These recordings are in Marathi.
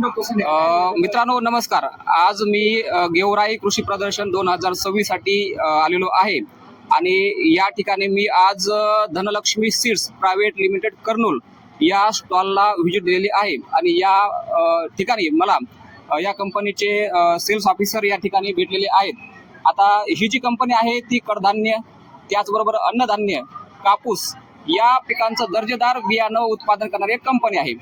मित्रांनो नमस्कार. आज मी गेवराई कृषी प्रदर्शन दोन हजार सव्वीससाठी आलेलो आहे. आणि या ठिकाणी मी आज Dhanlakshmi seeds private limited Kurnool या स्टॉलला व्हिजिट दिलेली आहे. आणि या ठिकाणी मला या कंपनीचे सेल्स ऑफिसर या ठिकाणी भेटलेले आहेत. आता ही जी कंपनी आहे ती कडधान्य त्याचबरोबर अन्नधान्य कापूस या पिकांचं दर्जेदार बियाणं उत्पादन करणारी एक कंपनी आहे.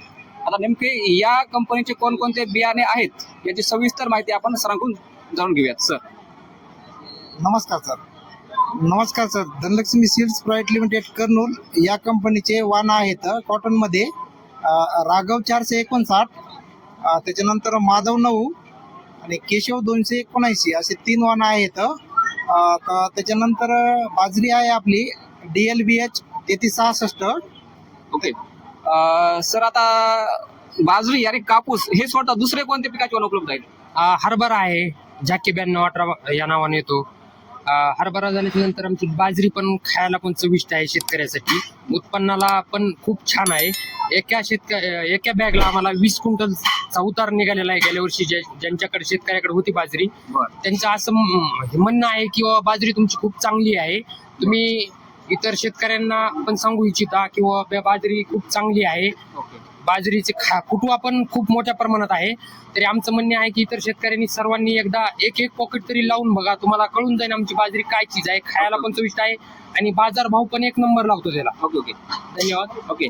आता नेमके या कंपनीचे कोणकोणते बियाणे आहेत याची सविस्तर माहिती आपण सरांकडून जाणून घेऊयात सर. नमस्कार सर. नमस्कार sir. Dhanlakshmi seeds private limited Kurnool या कंपनीचे वाहन आहेत कॉटनमध्ये. राघव चारशे एकोणसाठ त्याच्यानंतर माधव नऊ आणि केशव दोनशे एकोणऐंशी असे तीन वाहनं आहेत. त्याच्यानंतर बाजरी आहे आपली डी एल बी एच तेहतीस सहासष्ट. ओके. सर आता बाजरी आणि कापूस हे स्वतः दुसरे कोणते पिकाचे वाहन उपलब्ध आहेत? हरभरा आहे झाकी ब्याण्णव अठरा या नावाने येतो. हरभरा झाल्याच्यानंतर आमची बाजरी पण खायला पण चविष्ट आहे शेतकऱ्यासाठी. उत्पन्नाला पण खूप छान आहे. एका शेतक एका बॅगला आम्हाला वीस क्विंटलचा उतार निघालेला आहे. गेल्या वर्षी ज्या ज्यांच्याकडे शेतकऱ्याकडे होती बाजरी त्यांचं असं म्हणणं आहे की बाबा बाजरी तुमची खूप चांगली आहे. तुम्ही इतर शेतकऱ्यांना पण सांगू इच्छिता किंवा बाजरी खूप चांगली आहे. बाजरीचे खा कुटवा पण खूप मोठ्या प्रमाणात आहे. तरी आमचं म्हणणे आहे की इतर शेतकऱ्यांनी सर्वांनी एकदा एक एक पॉकेट तरी लावून बघा. तुम्हाला कळून जाईल आमची बाजरी काय चीज आहे खायला पण चविष्ट आहे आणि बाजार भाव पण एक नंबर लागतो त्याला. Okay okay. धन्यवाद. ओके.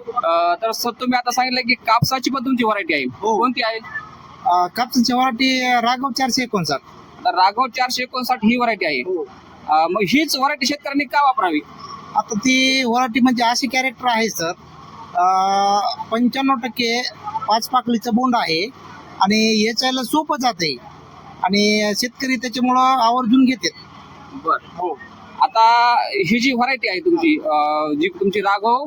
तर सर तुम्ही आता सांगितलं की कापसाची पण तुमची व्हरायटी आहे. हो. कोणती आहे? कापसाची व्हरायटी राघव चारशे एकोणसाठ. आता राघव चारशे एकोणसाठ ही व्हरायटी आहे. अं, मग हीच व्हरायटी शेतकऱ्यांनी का वापरावी? आता ती व्हरायटी म्हणजे अशी कॅरेक्टर आहे सर पंच्याण्णव टक्के पाच पाकळीचं बोंड आहे आणि याच्याला सोपं जाते आणि शेतकरी त्याच्यामुळं आवर्जून घेतात. बर हो. आता ही जी व्हरायटी आहे तुमची अं, जी तुमची राघव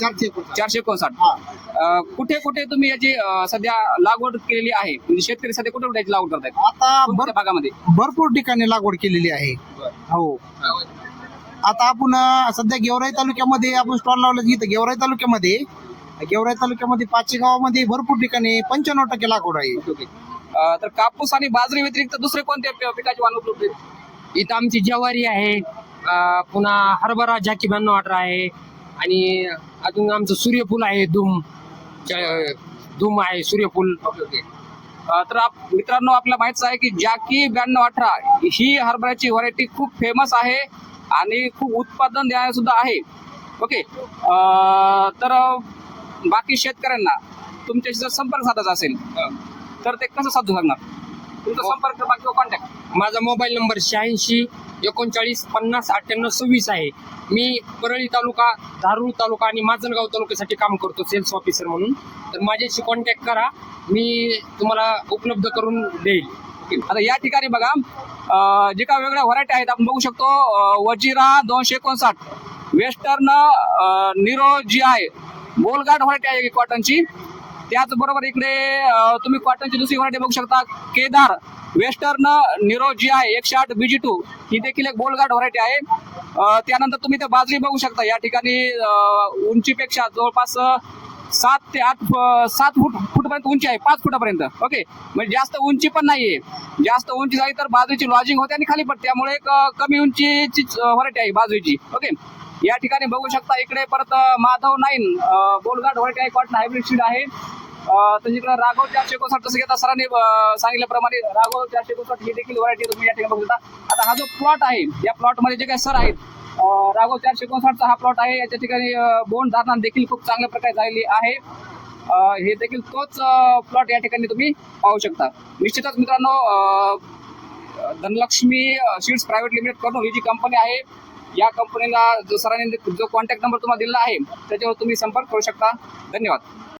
चारशे एकोणसाठ. चारशे एकोणसाठ. हा. अं, कुठे कुठे तुम्ही याची अं, सध्या लागवड केलेली आहे? म्हणजे शेतकरी सध्या कुठे कुठे याची लागवड करतायत? आता कोणत्या भर भागामध्ये? भरपूर ठिकाणी लागवड केलेली आहे. हो. आता आपण सध्या गेवराई तालुक्यामध्ये आपण स्टॉल लावलं इथं. गेवराई तालुक्यामध्ये गेवराई तालुक्यामध्ये पाचशे गावामध्ये भरपूर ठिकाणी पंच्याण्णव टक्के लागवड आहे. तर कापूस आणि बाजरी व्यतिरिक्त दुसरे कोणते पि- पिकाचे वाहन उपलब्ध आहेत? इथं आमची ज्वारी आहे पुन्हा हरभरा झाकी ब्याण्णव अठरा आहे आणि अजून आमचं सूर्यफूल आहे धूम ज- धूम आहे सूर्यफूल. तर आप- मित्रांनो आपल्याला माहीत आहे की जॅकी ब्याण्णव अठरा ही हरभऱ्याची व्हरायटी खूप फेमस आहे. आणि खूप उत्पादन देणारी सुद्धा आहे. ओके तर बाकी शेतकऱ्यांना तुमच्याशी जर संपर्क साधायचा असेल तर ते कसं साधू शकणार तुमचा संपर्क क्रमांक किंवा कॉन्टॅक्ट माझा मोबाईल नंबर शहाऐंशी एकोणचाळीस पन्नास अठ्ठ्याण्णव सव्वीस आहे. मी परळी तालुका धारूर तालुका आणि माजलगाव तालुक्यासाठी काम करतो सेल्स ऑफिसर म्हणून. तर माझ्याशी कॉन्टॅक्ट करा. मी तुम्हाला उपलब्ध करून देईल. आता या ठिकाणी बघा जे काही वेगळ्या व्हरायटी आहेत आपण बघू शकतो वजिरा दोनशे एकोणसाठ वेस्टर्न निरो जी आहे गोलगाट व्हरायटी आहे कॉटनची त्याचबरोबर इकडे तुम्ही कॉटनची दुसरी व्हरायटी बघू शकता केदार वेस्टर्न निरो जी आहे एकशे आठ बीजी टू ही देखील एक बोलगाट व्हरायटी आहे. त्यानंतर तुम्ही ते बाजरी बघू शकता या ठिकाणी उंचीपेक्षा जवळपास सात ते आठ सात फूट फूटपर्यंत उंची आहे पाच फुटापर्यंत. ओके म्हणजे जास्त उंची पण नाहीये. जास्त उंची झाली तर बाजूची लॉजिंग होते आणि खाली पडते. त्यामुळे एक कमी उंचीची व्हरायटी आहे बाजूची. ओके या ठिकाणी बघू शकता इकडे परत माधव नाईन बोलघाट व्हरायटी आहे कॉटन हायब्रिड सीड आहे. अं, राघव चारशे एकोणसाठ तसं घेता सरांनी सांगितल्याप्रमाणे राघव चारशे एकोणसाठ ही देखील व्हरायटी तुम्ही या ठिकाणी बघू शकता. आता हा जो प्लॉट आहे या प्लॉटमध्ये जे काही सर आहेत राघव चारशे एकोणसाठचा हा प्लॉट आहे. याच्या ठिकाणी अं, बोंड धारणा देखील खूप चांगल्या प्रकारे झालेली आहे. हे देखील तोच प्लॉट या ठिकाणी तुम्ही पाहू शकता. निश्चितच मित्रांनो धनलक्ष्मी सीड्स प्रायव्हेट लिमिटेड करून ही जी कंपनी आहे या कंपनीला जो सरांनी जो कॉन्टॅक्ट नंबर तुम्हाला दिला आहे त्याच्यावर तुम्ही संपर्क करू शकता. धन्यवाद.